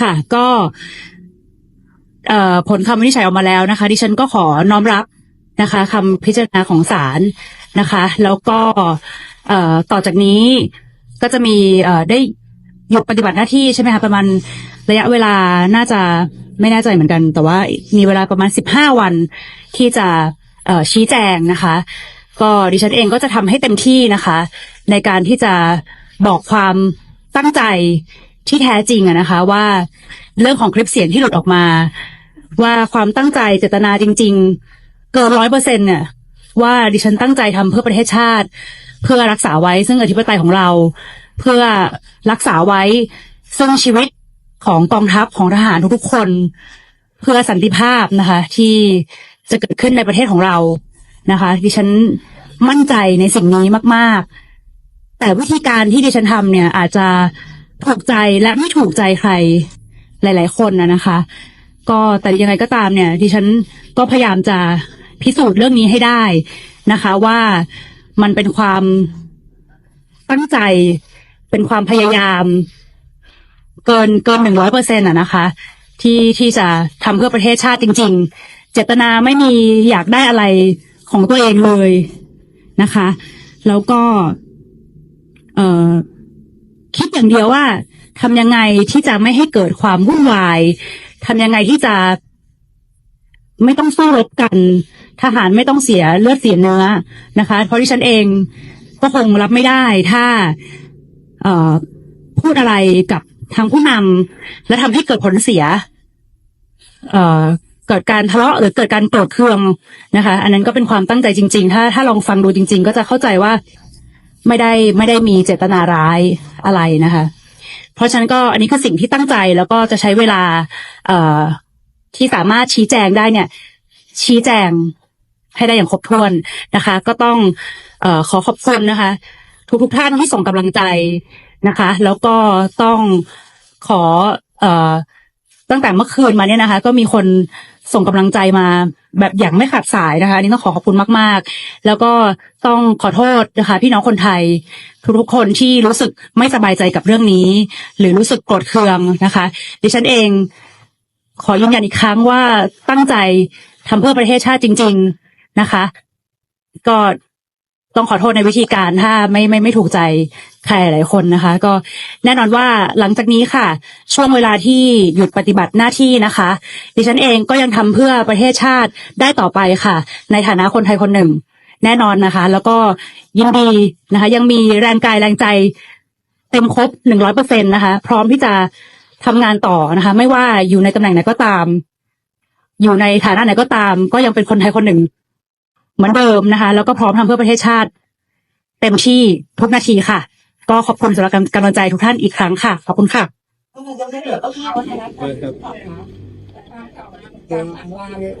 ค่ะ ก็ผลคำวินิจฉัยออกมาแล้วนะคะ ดิฉันก็ขอน้อมรับนะคะคำพิจารณาของศาลนะคะ แล้วก็ต่อจากนี้ก็จะมีได้หยุดปฏิบัติหน้าที่ใช่ไหมคะประมาณระยะเวลาน่าจะไม่แน่ใจเหมือนกัน แต่ว่ามีเวลาประมาณสิบห้าวันที่จะชี้แจงนะคะ ก็ดิฉันเองก็จะทำให้เต็มที่นะคะ ในการที่จะบอกความตั้งใจ ที่แท้จริงอะนะคะ ว่าเรื่องของคลิปเสียงที่หลุดออกมา ว่าความตั้งใจเจตนาจริง ๆ เกินร้อยเปอร์เซ็นเนี่ยว่าดิฉันตั้งใจทำเพื่อประเทศชาติ เพื่อรักษาไว้ซึ่งอธิปไตยของเรา เพื่อรักษาไว้ซึ่งชีวิตของกองทัพของทหารทุกๆคน เพื่อสันติภาพนะคะ ที่จะเกิดขึ้นในประเทศของเรานะคะ ดิฉันมั่นใจในสิ่งนี้มาก ๆ แต่วิธีการที่ดิฉันทำเนี่ยอาจจะ ถูกใจและไม่ถูกใจใครหลาย ๆ คนนะนะคะ ก็แต่ยังไงก็ตามเนี่ยดิฉันก็พยายามจะพิสูจน์เรื่องนี้ให้ได้นะคะ ว่ามันเป็นความตั้งใจเป็นความพยายาม เกินเกินหนึ่งร้อยเปอร์เซ็นต์อะนะคะ ที่ที่จะทำเพื่อประเทศชาติจริง ๆ เจตนาไม่มีอยากได้อะไรของตัวเองเลยนะคะ แล้วก็ อย่างเดียวว่าทำยังไงที่จะไม่ให้เกิดความวุ่นวายทำยังไงที่จะ ไม่ต้องสู้รบกัน ทหารไม่ต้องเสียเลือดเสียเนื้อนะคะ เพราะที่ฉันเองก็คงรับไม่ได้ถ้า เอ่อพูดอะไรกับทางผู้นำและทำให้เกิดผลเสีย เอ่อเกิดการทะเลาะหรือเกิดการโกรธเคืองนะคะ อันนั้นก็เป็นความตั้งใจจริง ๆ ถ้าถ้าลองฟังดูจริง ๆ ก็จะเข้าใจว่าไม่ได้ไม่ได้มีเจตนาร้าย อะไรนะคะ เพราะฉะนั้นก็อันนี้คือสิ่งที่ตั้งใจแล้วก็จะใช้เวลา เอ่อที่สามารถชี้แจงได้เนี่ย ชี้แจงให้ได้อย่างครบถ้วนนะคะ ก็ต้องเอ่อขอขอบคุณนะคะ ทุกทุกๆท่านที่ส่งกำลังใจนะคะ แล้วก็ต้องขอเอ่อตั้งแต่เมื่อคืนมาเนี่ยนะคะ ก็มีคนส่งกำลังใจมา แบบอย่างไม่ขาดสายนะคะนี่ต้องขอขอบคุณมาก ๆ แล้วก็ต้องขอโทษนะคะ พี่น้องคนไทย ทุกๆคนที่รู้สึกไม่สบายใจกับเรื่องนี้ หรือรู้สึกโกรธเคืองนะคะ ดิฉันเอง ขอยืนยันอีกครั้งว่าตั้งใจทำเพื่อประเทศชาติจริง ๆนะคะ ก็ต้องขอโทษในวิธีการถ้าไม่ไม่ไม่ถูกใจ ใครหลายคนนะคะ ก็แน่นอนว่าหลังจากนี้ค่ะ ช่วงเวลาที่หยุดปฏิบัติหน้าที่นะคะ ดิฉันเองก็ยังทำเพื่อประเทศชาติได้ต่อไปค่ะ ในฐานะคนไทยคนหนึ่ง แน่นอนนะคะ แล้วก็ยินดีนะคะ ยังมีแรงกายแรงใจเต็มครบหนึ่งร้อยเปอร์เซ็นตนะคะ พร้อมที่จะทำงานต่อนะคะ ไม่ว่าอยู่ในตำแหน่งไหนก็ตาม อยู่ในฐานะไหนก็ตาม ก็ยังเป็นคนไทยคนหนึ่ง เหมือนเดิมนะคะ แล้วก็พร้อมทำเพื่อประเทศชาติ เต็มที่ทุกนาทีค่ะ ก็ขอบคุณสำหรับกำลังใจทุกท่านอีกครั้งค่ะ ขอบคุณค่ะยังไม่เหลือก็ข้าวนะเออครับเดินทางล่าเลย